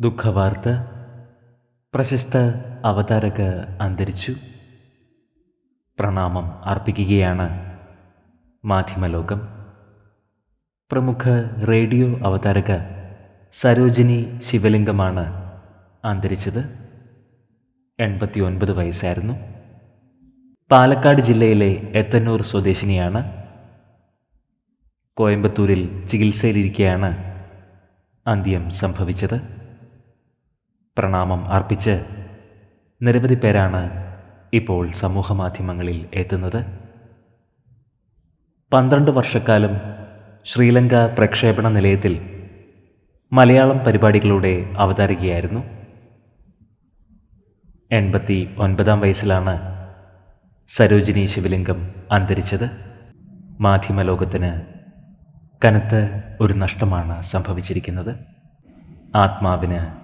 ദുഃഖവാർത്ത പ്രശസ്ത അവതാരക അന്തരിച്ചു. പ്രണാമം അർപ്പിക്കുകയാണ് മാധ്യമലോകം. പ്രമുഖ റേഡിയോ അവതാരക സരോജിനി ശിവലിംഗമാണ് അന്തരിച്ചത്. എൺപത്തി ഒൻപത് വയസ്സായിരുന്നു. പാലക്കാട് ജില്ലയിലെ എത്തന്നൂർ സ്വദേശിനിയാണ്. കോയമ്പത്തൂരിൽ ചികിത്സയിലിരിക്കെയാണ് അന്ത്യം സംഭവിച്ചത്. പ്രണാമം അർപ്പിച്ച് നിരവധി പേരാണ് ഇപ്പോൾ സമൂഹമാധ്യമങ്ങളിൽ എത്തുന്നത്. പന്ത്രണ്ട് വർഷക്കാലം ശ്രീലങ്ക പ്രക്ഷേപണ നിലയത്തിൽ മലയാളം പരിപാടികളുടെ അവതാരികയായിരുന്നു. എൺപത്തി ഒൻപതാം വയസ്സിലാണ് സരോജിനി ശിവലിംഗം അന്തരിച്ചത്. മാധ്യമലോകത്തിന് കനത്ത ഒരു നഷ്ടമാണ് സംഭവിച്ചിരിക്കുന്നത്. ആത്മാവിന്